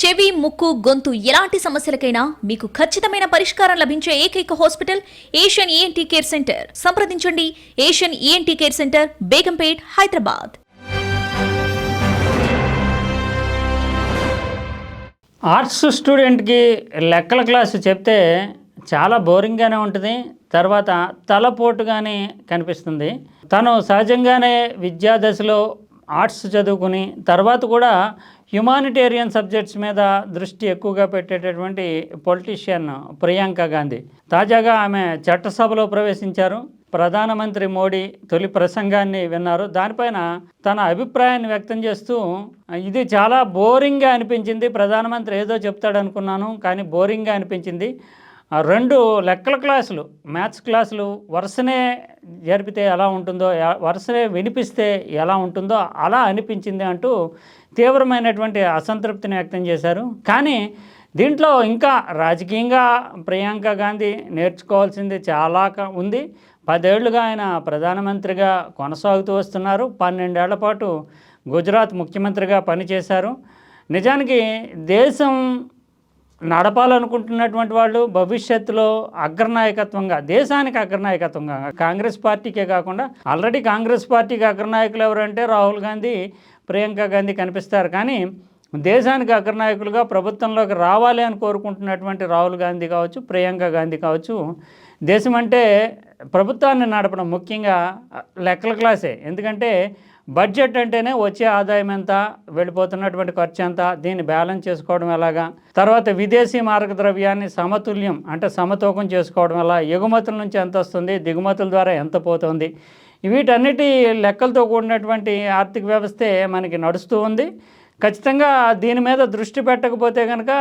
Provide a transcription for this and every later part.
చెవి ముక్కు గొంతు ఎలాంటి సమస్యలకైనా మీకు ఖచ్చితమైన పరిష్కారం లభించే ఏకైక hospital Asian ENT care centre. సంప్రదించండి. Asian ENT care centre Begumpet Hyderabad. Arts స్టూడెంట్కి లెక్కల క్లాసు చెప్తే చాలా బోరింగ్గానే ఉంటుంది. తర్వాత తలపోటుగానే కనిపిస్తుంది. తను సహజంగానే విద్యా దశలో ఆర్ట్స్ చదువుకుని తర్వాత కూడా హ్యుమానిటేరియన్ సబ్జెక్ట్స్ మీద దృష్టి ఎక్కువగా పెట్టేటటువంటి పొలిటీషియన్ ప్రియాంక గాంధీ. తాజాగా ఆమె చట్టసభలో ప్రవేశించారు. ప్రధానమంత్రి మోడీ తొలి ప్రసంగాన్ని విన్నారు. దానిపైన తన అభిప్రాయాన్ని వ్యక్తం చేస్తూ ఇది చాలా బోరింగ్గా అనిపించింది. ప్రధానమంత్రి ఏదో చెప్తాడు అనుకున్నాను కానీ బోరింగ్గా అనిపించింది. రెండు లెక్కల క్లాసులు మ్యాథ్స్ క్లాసులు వరుసనే జరిపితే ఎలా ఉంటుందో వరుసనే వినిపిస్తే ఎలా ఉంటుందో అలా అనిపించింది అంటూ తీవ్రమైనటువంటి అసంతృప్తిని వ్యక్తం చేశారు. కానీ దీంట్లో ఇంకా రాజకీయంగా ప్రియాంక గాంధీ నేర్చుకోవాల్సింది చాలా ఉంది. పదేళ్ళుగా ఆయన ప్రధానమంత్రిగా కొనసాగుతూ వస్తున్నారు. పన్నెండేళ్ళ పాటు గుజరాత్ ముఖ్యమంత్రిగా పనిచేశారు. నిజానికి దేశం నడపాలనుకుంటున్నటువంటి వాళ్ళు భవిష్యత్తులో అగ్రనాయకత్వంగా దేశానికి అగ్రనాయకత్వంగా కాంగ్రెస్ పార్టీకే కాకుండా ఆల్రెడీ కాంగ్రెస్ పార్టీకి అగ్రనాయకులు ఎవరంటే రాహుల్ గాంధీ ప్రియాంక గాంధీ కనిపిస్తారు. కానీ దేశానికి అగ్రనాయకులుగా ప్రభుత్వంలోకి రావాలి అని కోరుకుంటున్నటువంటి రాహుల్ గాంధీ కావచ్చు ప్రియాంక గాంధీ కావచ్చు దేశం అంటే ప్రభుత్వాన్ని నడపడం ముఖ్యంగా లెక్కల క్లాసే. ఎందుకంటే బడ్జెట్ అంటేనే వచ్చే ఆదాయం ఎంత వెళ్ళిపోతున్నటువంటి ఖర్చు ఎంత దీన్ని బ్యాలెన్స్ చేసుకోవడం ఎలాగా? తర్వాత విదేశీ మార్గద్రవ్యాన్ని సమతుల్యం అంటే సమతూకం చేసుకోవడం ఎలా? ఎగుమతుల నుంచి ఎంత వస్తుంది? దిగుమతుల ద్వారా ఎంత పోతుంది? వీటన్నిటి లెక్కలతో కూడినటువంటి ఆర్థిక వ్యవస్థే మనకి నడుస్తూ ఉంది. ఖచ్చితంగా దీని మీద దృష్టి పెట్టకపోతే కనుక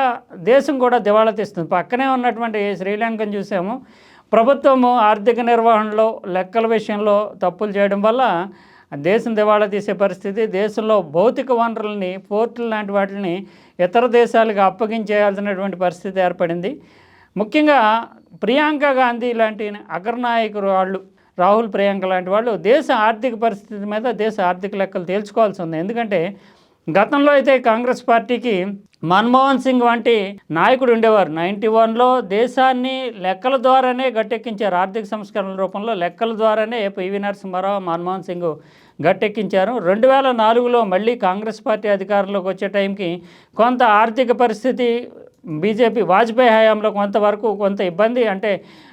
దేశం కూడా దివాళా తీస్తుంది. పక్కనే ఉన్నటువంటి శ్రీలంకను చూసాము. ప్రభుత్వము ఆర్థిక నిర్వహణలో లెక్కల విషయంలో తప్పులు చేయడం వల్ల దేశం దివాళా తీసే పరిస్థితి దేశంలో భౌతిక వనరులని పోర్టులు లాంటి వాటిని ఇతర దేశాలకు అప్పగించేయాల్సినటువంటి పరిస్థితి ఏర్పడింది. ముఖ్యంగా ప్రియాంక గాంధీ లాంటి అగ్రనాయకులు వాళ్ళు రాహుల్ ప్రియాంక లాంటి వాళ్ళు దేశ ఆర్థిక పరిస్థితి మీద దేశ ఆర్థిక లెక్కలు తేల్చుకోవాల్సి ఉంది. ఎందుకంటే గతంలో అయితే కాంగ్రెస్ పార్టీకి మన్మోహన్ సింగ్ వంటి నాయకుడు ఉండేవారు. నైంటీ వన్లో దేశాన్ని లెక్కల ద్వారానే గట్టెక్కించారు. ఆర్థిక సంస్కరణల రూపంలో లెక్కల ద్వారానే పివి నరసింహారావు మన్మోహన్ సింగ్ గట్టెక్కించారు. రెండు వేల నాలుగులో మళ్ళీ కాంగ్రెస్ పార్టీ అధికారంలోకి వచ్చే టైంకి కొంత ఆర్థిక పరిస్థితి బీజేపీ వాజ్పేయి హయాంలో కొంతవరకు కొంత ఇబ్బంది అంటే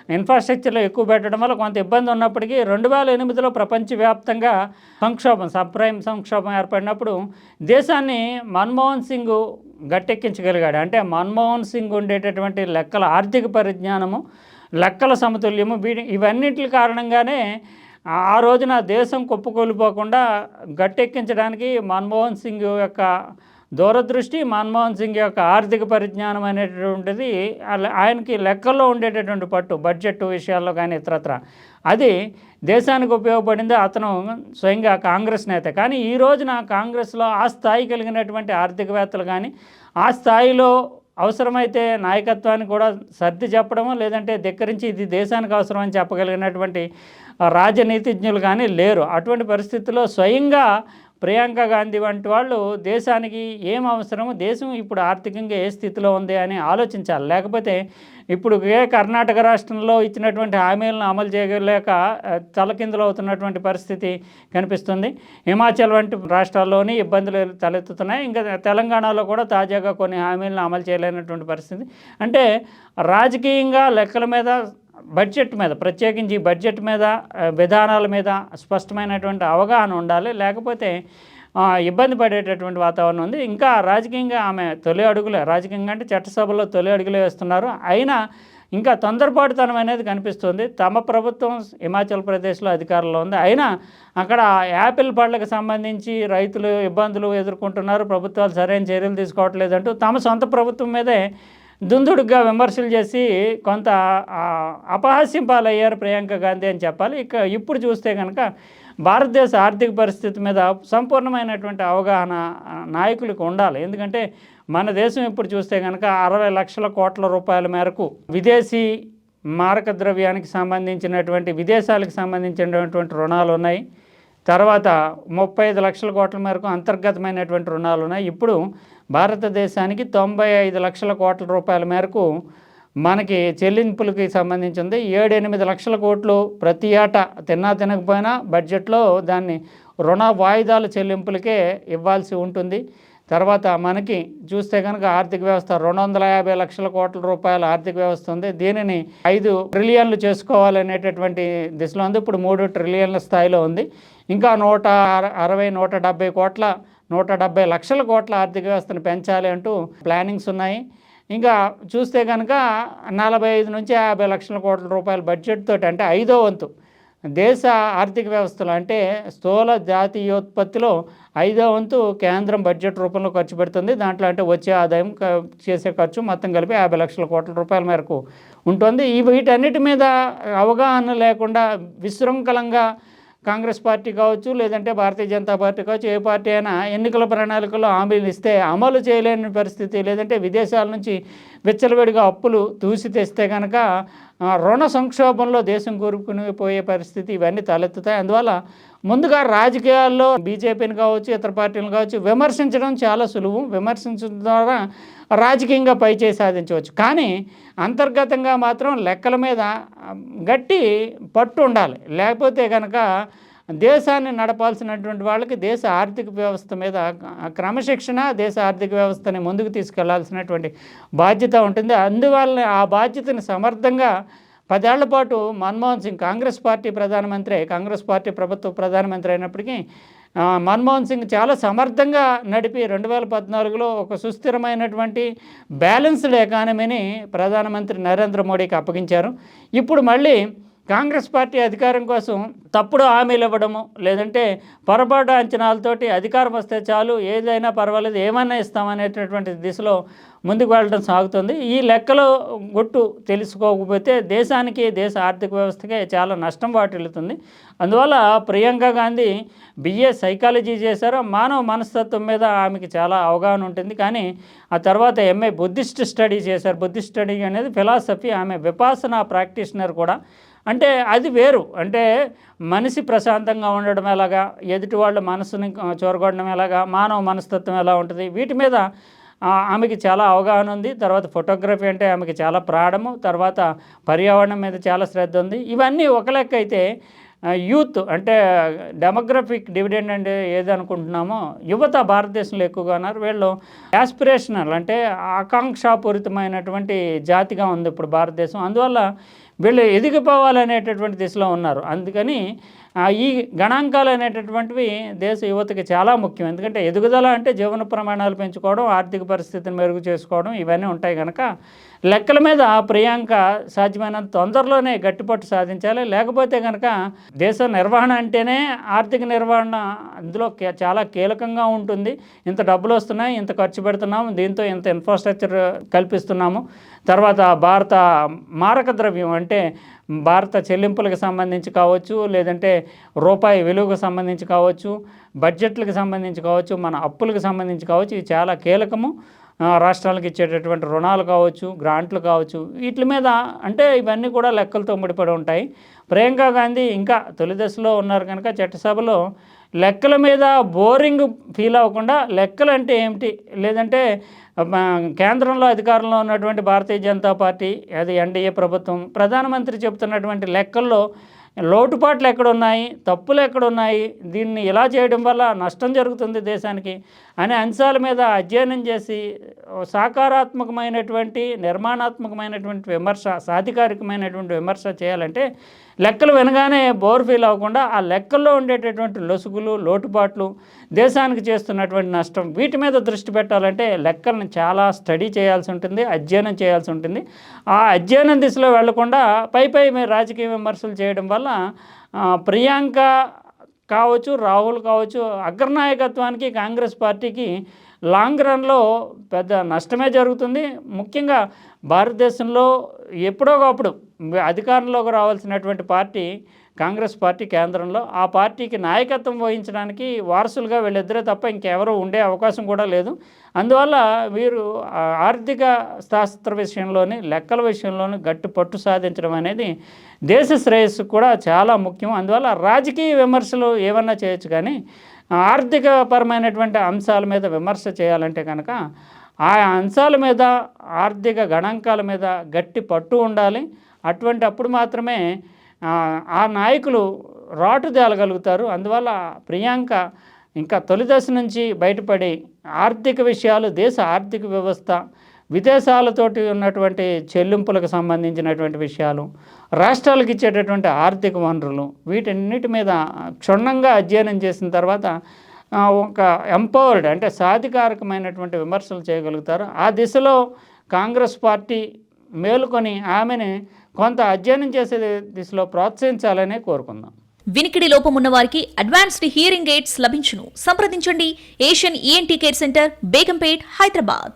ఇన్ఫ్రాస్ట్రక్చర్లో ఎక్కువ పెట్టడం వల్ల కొంత ఇబ్బంది ఉన్నప్పటికీ రెండు వేల ఎనిమిదిలో ప్రపంచవ్యాప్తంగా సంక్షోభం సబ్ప్రైమ్ సంక్షోభం ఏర్పడినప్పుడు దేశాన్ని మన్మోహన్ సింగ్ గట్టెక్కించగలిగాడు. అంటే మన్మోహన్ సింగ్ ఉండేటటువంటి లెక్కల ఆర్థిక పరిజ్ఞానము లెక్కల సమతుల్యము వీటి ఇవన్నిటి కారణంగానే ఆ రోజున దేశం కుప్పకూలిపోకుండా గట్టెక్కించడానికి మన్మోహన్ సింగ్ యొక్క దూరదృష్టి మన్మోహన్ సింగ్ యొక్క ఆర్థిక పరిజ్ఞానం అనేటటువంటిది ఆయనకి లెక్కల్లో ఉండేటటువంటి పట్టు బడ్జెట్ విషయాల్లో కానీ ఇతరత్ర. అది దేశానికి ఉపయోగపడింది అతను స్వయంగా కాంగ్రెస్ నేత. కానీ ఈ రోజున కాంగ్రెస్లో ఆ స్థాయి కలిగినటువంటి ఆర్థికవేత్తలు కానీ ఆ స్థాయిలో అవసరమైతే నాయకత్వాన్ని కూడా సర్ది చెప్పడము లేదంటే ధిక్కరించి ఇది దేశానికి అవసరం అని చెప్పగలిగినటువంటి రాజనీతిజ్ఞులు కానీ లేరు. అటువంటి పరిస్థితుల్లో స్వయంగా ప్రియాంక గాంధీ వంటి వాళ్ళు దేశానికి ఏం అవసరమో దేశం ఇప్పుడు ఆర్థికంగా ఏ స్థితిలో ఉంది అని ఆలోచించాలి. లేకపోతే ఇప్పుడు ఏ కర్ణాటక రాష్ట్రంలో ఇచ్చినటువంటి హామీలను అమలు చేయలేక తలకిందులు అవుతున్నటువంటి పరిస్థితి కనిపిస్తుంది. హిమాచల్ వంటి రాష్ట్రాల్లోని ఇబ్బందులు తలెత్తుతున్నాయి. ఇంకా తెలంగాణలో కూడా తాజాగా కొన్ని హామీలను అమలు చేయలేనటువంటి పరిస్థితి. అంటే రాజకీయంగా లెక్కల మీద బడ్జెట్ మీద ప్రత్యేకించి బడ్జెట్ మీద విధానాల మీద స్పష్టమైనటువంటి అవగాహన ఉండాలి. లేకపోతే ఇబ్బంది పడేటటువంటి వాతావరణం ఉంది. ఇంకా రాజకీయంగా ఆమె తొలి అడుగులే రాజకీయంగా అంటే చట్టసభలో తొలి అడుగులే వేస్తున్నారు. అయినా ఇంకా తొందరపాటుతనం అనేది కనిపిస్తుంది. తమ ప్రభుత్వం హిమాచల్ ప్రదేశ్లో అధికారంలో ఉంది. అయినా అక్కడ యాపిల్ పళ్ళకు సంబంధించి రైతులు ఇబ్బందులు ఎదుర్కొంటున్నారు. ప్రభుత్వాలు సరైన చర్యలు తీసుకోవట్లేదంటూ తమ సొంత ప్రభుత్వం మీదే దుందుడుగా విమర్శలు చేసి కొంత అపహాస్యం పాలయ్యారు ప్రియాంక గాంధీ అని చెప్పాలి. ఇక ఇప్పుడు చూస్తే కనుక భారతదేశ ఆర్థిక పరిస్థితి మీద సంపూర్ణమైనటువంటి అవగాహన నాయకులకు ఉండాలి. ఎందుకంటే మన దేశం ఇప్పుడు చూస్తే కనుక అరవై లక్షల కోట్ల రూపాయల మేరకు విదేశీ మారక ద్రవ్యానికి సంబంధించినటువంటి విదేశాలకు సంబంధించినటువంటి రుణాలు ఉన్నాయి. తర్వాత ముప్పై ఐదు లక్షల కోట్ల మేరకు అంతర్గతమైనటువంటి రుణాలు ఉన్నాయి. ఇప్పుడు భారతదేశానికి తొంభై ఐదు లక్షల కోట్ల రూపాయల మేరకు మనకి చెల్లింపులకి సంబంధించింది ఏడు ఎనిమిది లక్షల కోట్లు ప్రతి ఏటా తిన్నా తినకపోయినా బడ్జెట్లో దాన్ని రుణ వాయిదాల చెల్లింపులకే ఇవ్వాల్సి ఉంటుంది. తర్వాత మనకి చూస్తే కనుక ఆర్థిక వ్యవస్థ రెండు వందల యాభై లక్షల కోట్ల రూపాయల ఆర్థిక వ్యవస్థ ఉంది. దీనిని ఐదు ట్రిలియన్లు చేసుకోవాలనేటటువంటి దిశలో ఉంది. ఇప్పుడు మూడు ట్రిలియన్ల స్థాయిలో ఉంది. ఇంకా నూట అరవై నూట డెబ్బై కోట్ల నూట డెబ్బై లక్షల కోట్ల ఆర్థిక వ్యవస్థను పెంచాలి అంటూ ప్లానింగ్స్ ఉన్నాయి. ఇంకా చూస్తే కనుక నలభై ఐదు నుంచి యాభై లక్షల కోట్ల రూపాయల బడ్జెట్ తోటి అంటే ఐదో వంతు. దేశ ఆర్థిక వ్యవస్థలు అంటే స్థూల జాతీయోత్పత్తిలో ఐదో వంతు కేంద్రం బడ్జెట్ రూపంలో ఖర్చు పెడుతుంది. దాంట్లో అంటే వచ్చే ఆదాయం చేసే ఖర్చు మొత్తం కలిపి యాభై లక్షల కోట్ల రూపాయల మేరకు ఉంటుంది. ఈ వీటన్నిటి మీద అవగాహన లేకుండా విశృంఖలంగా కాంగ్రెస్ పార్టీ కావచ్చు లేదంటే భారతీయ జనతా పార్టీ కావచ్చు ఏ పార్టీ అయినా ఎన్నికల ప్రణాళికలో హామీలు ఇస్తే అమలు చేయలేని పరిస్థితి లేదంటే విదేశాల నుంచి విచ్చలవిడిగా అప్పులు దూసి తెస్తే కనుక రుణ సంక్షోభంలో దేశం కూరుకుని పోయే పరిస్థితి ఇవన్నీ తలెత్తుతాయి. అందువల్ల ముందుగా రాజకీయాల్లో బీజేపీని కావచ్చు ఇతర పార్టీలను కావచ్చు విమర్శించడం చాలా సులువు. విమర్శించడం ద్వారా రాజకీయంగా పైచేయి సాధించవచ్చు. కానీ అంతర్గతంగా మాత్రం లెక్కల మీద గట్టి పట్టు ఉండాలి. లేకపోతే కనుక దేశాన్ని నడపాల్సినటువంటి వాళ్ళకి దేశ ఆర్థిక వ్యవస్థ మీద క్రమశిక్షణ దేశ ఆర్థిక వ్యవస్థని ముందుకు తీసుకెళ్ళాల్సినటువంటి బాధ్యత ఉంటుంది. అందువల్ల ఆ బాధ్యతని సమర్థంగా పదేళ్ళ పాటు మన్మోహన్ సింగ్ కాంగ్రెస్ పార్టీ ప్రధానమంత్రి కాంగ్రెస్ పార్టీ ప్రభుత్వ ప్రధానమంత్రి అయినప్పటికీ మన్మోహన్ సింగ్ చాలా సమర్థంగా నడిపి రెండు వేల పద్నాలుగులో ఒక సుస్థిరమైనటువంటి బ్యాలెన్స్డ్ ఎకానమీని ప్రధానమంత్రి నరేంద్ర మోడీకి అప్పగించారు. ఇప్పుడు మళ్ళీ కాంగ్రెస్ పార్టీ అధికారం కోసం తప్పుడు హామీలు ఇవ్వడము లేదంటే పొరపాటు అంచనాలతోటి అధికారం వస్తే చాలు ఏదైనా పర్వాలేదు ఏమన్నా ఇస్తామనేటటువంటి దిశలో ముందుకు వెళ్ళడం సాగుతుంది. ఈ లెక్కలో గుట్టు తెలుసుకోకపోతే దేశానికి దేశ ఆర్థిక వ్యవస్థకే చాలా నష్టం వాటిల్లుతుంది. అందువల్ల ప్రియాంక గాంధీ బిఏ సైకాలజీ చేశారు. మానవ మనస్తత్వం మీద ఆమెకి చాలా అవగాహన ఉంటుంది. కానీ ఆ తర్వాత ఎంఏ బుద్ధిస్ట్ స్టడీ చేశారు. బుద్ధిస్ట్ స్టడీ అనేది ఫిలాసఫీ. ఆమె విపాసన ప్రాక్టీషనర్ కూడా. అంటే అది వేరు. అంటే మనిషి ప్రశాంతంగా ఉండడం ఎలాగా? ఎదుటి వాళ్ళ మనసుని ఆ, ఎలాగా? మానవ మనస్తత్వం ఎలా ఉంటుంది? వీటి మీద ఆమెకి చాలా అవగాహన ఉంది. తర్వాత ఫోటోగ్రఫీ అంటే ఆమెకి చాలా ప్రాణము. తర్వాత పర్యావరణం మీద చాలా శ్రద్ధ ఉంది. ఇవన్నీ ఒక లెక్క అయితే యూత్ అంటే డెమోగ్రఫిక్ డివిడెండ్ అంటే ఏదనుకుంటున్నామో యువత భారతదేశంలో ఎక్కువగా ఉన్నారు. వీళ్ళు యాస్పిరేషనల్ అంటే ఆకాంక్షాపూరితమైనటువంటి జాతిగా ఉంది ఇప్పుడు భారతదేశం. అందువల్ల వీళ్ళు ఎదిగిపోవాలనేటటువంటి దిశలో ఉన్నారు. అందుకని ఈ గణాంకాలు అనేటటువంటివి దేశ యువతకి చాలా ముఖ్యం. ఎందుకంటే ఎదుగుదల అంటే జీవన ప్రమాణాలు పెంచుకోవడం ఆర్థిక పరిస్థితిని మెరుగు చేసుకోవడం ఇవన్నీ ఉంటాయి కనుక లెక్కల మీద ప్రియాంక సాధ్యమైనంత తొందరలోనే గట్టిపట్టు సాధించాలి. లేకపోతే కనుక దేశ నిర్వహణ అంటేనే ఆర్థిక నిర్వహణ అందులో చాలా కీలకంగా ఉంటుంది. ఇంత డబ్బులు వస్తున్నాయి ఇంత ఖర్చు పెడుతున్నాము దీంతో ఇంత ఇన్ఫ్రాస్ట్రక్చర్ కల్పిస్తున్నాము. తర్వాత భారత మారక ద్రవ్యం అంటే భారత చెల్లింపులకు సంబంధించి కావచ్చు లేదంటే రూపాయి విలువకు సంబంధించి కావచ్చు బడ్జెట్లకు సంబంధించి కావచ్చు మన అప్పులకు సంబంధించి కావచ్చు ఇది చాలా కీలకము. రాష్ట్రాలకు ఇచ్చేటటువంటి రుణాలు కావచ్చు గ్రాంట్లు కావచ్చు వీటి మీద అంటే ఇవన్నీ కూడా లెక్కలతో ముడిపడి ఉంటాయి. ప్రియాంక గాంధీ ఇంకా తొలి దశలో ఉన్నారు కనుక చట్టసభలో లెక్కల మీద బోరింగ్ ఫీల్ అవ్వకుండా లెక్కలు అంటే ఏమిటి? లేదంటే కేంద్రంలో అధికారంలో ఉన్నటువంటి భారతీయ జనతా పార్టీ అది ఎన్డీఏ ప్రభుత్వం ప్రధానమంత్రి చెబుతున్నటువంటి లెక్కల్లో లోటుపాట్లు ఎక్కడున్నాయి? తప్పులు ఎక్కడున్నాయి? దీన్ని ఇలా చేయడం వల్ల నష్టం జరుగుతుంది దేశానికి? అనే అంశాల మీద అధ్యయనం చేసి సాకారాత్మకమైనటువంటి నిర్మాణాత్మకమైనటువంటి విమర్శ సాధికారికమైనటువంటి విమర్శ చేయాలంటే లెక్కలు వినగానే బోర్ ఫీల్ అవ్వకుండా ఆ లెక్కల్లో ఉండేటటువంటి లొసుగులు లోటుపాట్లు దేశానికి చేస్తున్నటువంటి నష్టం వీటి మీద దృష్టి పెట్టాలంటే లెక్కలను చాలా స్టడీ చేయాల్సి ఉంటుంది అధ్యయనం చేయాల్సి ఉంటుంది. ఆ అధ్యయనం దిశలో వెళ్ళకుండా పై పై మీరు రాజకీయ విమర్శలు చేయడం వల్ల ప్రియాంక కావచ్చు రాహుల్ కావచ్చు అగ్రనాయకత్వానికి కాంగ్రెస్ పార్టీకి లాంగ్ రన్లో పెద్ద నష్టమే జరుగుతుంది. ముఖ్యంగా భారతదేశంలో ఎప్పుడో ఒకప్పుడు అధికారంలోకి రావాల్సినటువంటి పార్టీ కాంగ్రెస్ పార్టీ కేంద్రంలో. ఆ పార్టీకి నాయకత్వం వహించడానికి వారసులుగా వీళ్ళిద్దరే తప్ప ఇంకెవరూ ఉండే అవకాశం కూడా లేదు. అందువల్ల వీరు ఆర్థిక శాస్త్ర విషయంలోని లెక్కల విషయంలోని గట్టి పట్టు సాధించడం అనేది దేశ శ్రేయస్సు కూడా చాలా ముఖ్యం. అందువల్ల రాజకీయ విమర్శలు ఏమన్నా చేయొచ్చు కానీ ఆర్థిక పరమైనటువంటి అంశాల మీద విమర్శ చేయాలంటే కనుక ఆ అంశాల మీద ఆర్థిక గణాంకాల మీద గట్టి పట్టు ఉండాలి. అటువంటి అప్పుడు మాత్రమే ఆ, నాయకులు రాటు తేలగలుగుతారు. అందువల్ల ప్రియాంక ఇంకా తొలి దశ నుంచి బయటపడి ఆర్థిక విషయాలు దేశ ఆర్థిక వ్యవస్థ విదేశాలతోటి ఉన్నటువంటి చెల్లింపులకు సంబంధించినటువంటి విషయాలు రాష్ట్రాలకు ఇచ్చేటటువంటి ఆర్థిక వనరులు వీటన్నిటి మీద క్షుణ్ణంగా అధ్యయనం చేసిన తర్వాత ఒక ఎంపవర్డ్ అంటే సాధికారకమైనటువంటి విమర్శలు చేయగలుగుతారు. ఆ దిశలో కాంగ్రెస్ పార్టీ మేలుకొని ఆమెని కొంత అధ్యయనం చేసే దిశలో ప్రోత్సహించాలనే కోరుకుందాం. వినికిడి లోపం ఉన్న వారికి అడ్వాన్స్డ్ హియరింగ్ ఎయిడ్స్ లభించును. సంప్రదించండి. Asian ENT care centre Begumpet Hyderabad.